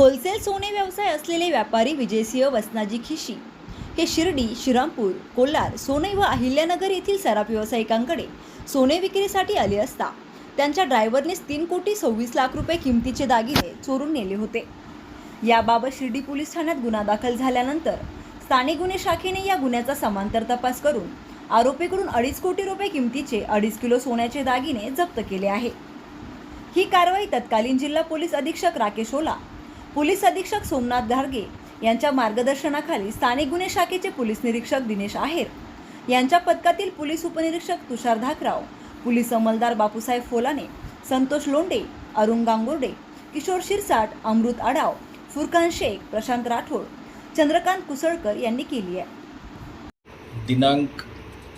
Wholesale सोने व्यवसाय असलेले व्यापारी विजयसिंह वसनाजी खिशी. हे शिर्डी श्रीरामपूर कोल्हार सोने व अहिल्यानगर येथील सराफ व्यावसायिकांकडे सोने विक्रीसाठी आले असता त्यांच्या ड्रायव्हरनेच तीन कोटी सव्वीस लाख रुपये किमतीचे दागिने चोरून नेले होते. याबाबत शिर्डी पोलीस ठाण्यात गुन्हा दाखल झाल्यानंतर स्थानिक गुन्हे शाखेने या गुन्ह्याचा समांतर तपास करून आरोपीकडून अडीच कोटी रुपये किमतीचे अडीच किलो सोन्याचे दागिने जप्त केले आहे. ही कारवाई तत्कालीन जिल्हा पोलीस अधीक्षक राकेश ओला पोलीस अधीक्षक सोमनाथ घारगे यांच्या मार्गदर्शनाखाली स्थानिक गुन्हे शाखेचे पोलीस निरीक्षक दिनेश आहेर यांच्या पथकातील पोलीस उपनिरीक्षक तुषार धाकराव पोलीस अंमलदार बापूसाहेब फोलाने संतोष लोंडे अरुण गांगुर्डे किशोर शिरसाट अमृत आडाव फुरकान शेख प्रशांत राठोड चंद्रकांत कुसळकर यांनी केली आहे. दिनांक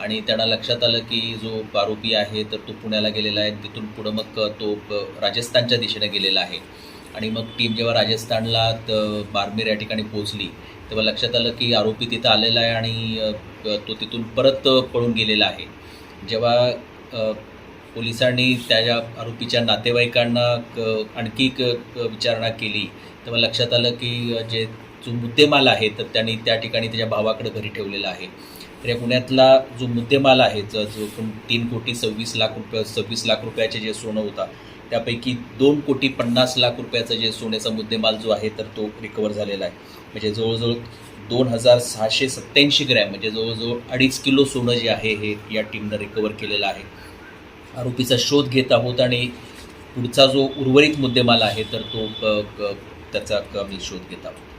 आणि त्यांना लक्षात आलं की जो आरोपी आहे तर तो पुण्याला गेलेला आहे. तिथून पुढं मग तो राजस्थानच्या दिशेने गेलेला आहे. आणि मग टीम जेव्हा राजस्थानला त- बारमेर या ठिकाणी पोहोचली तेव्हा लक्षात आलं की आरोपी तिथं आलेला आहे आणि तो तिथून परत पळून गेलेला आहे. जेव्हा पोलिसांनी त्याच्या आरोपीच्या नातेवाईकांना क- आणखी एक विचारणा केली. तेव्हा लक्षात आलं की जे जो मुद्देमाल आहे तर त्यांनी त्या ठिकाणी त्याच्या भावाकडे घरी ठेवलेला आहे. तर या गुन्ह्यातला जो मुद्देमाल आहे जो जो तीन कोटी सव्वीस लाख रुपये सव्वीस लाख रुपयाचे जे सोनं होता त्यापैकी दोन कोटी पन्नास लाख रुपयाचा जे सोन्याचा मुद्देमाल जो आहे तर तो रिकवर झालेला आहे. म्हणजे जवळजवळ दोन हजार सहाशे सत्त्याऐंशी ग्रॅम म्हणजे जवळजवळ अडीच किलो सोनं जे आहे हे या टीमनं रिकवर केलेलं आहे. आरोपीचा शोध घेत आहोत आणि पुढचा जो उर्वरित मुद्देमाल आहे तर तो त्याचा आम्ही शोध घेत आहोत.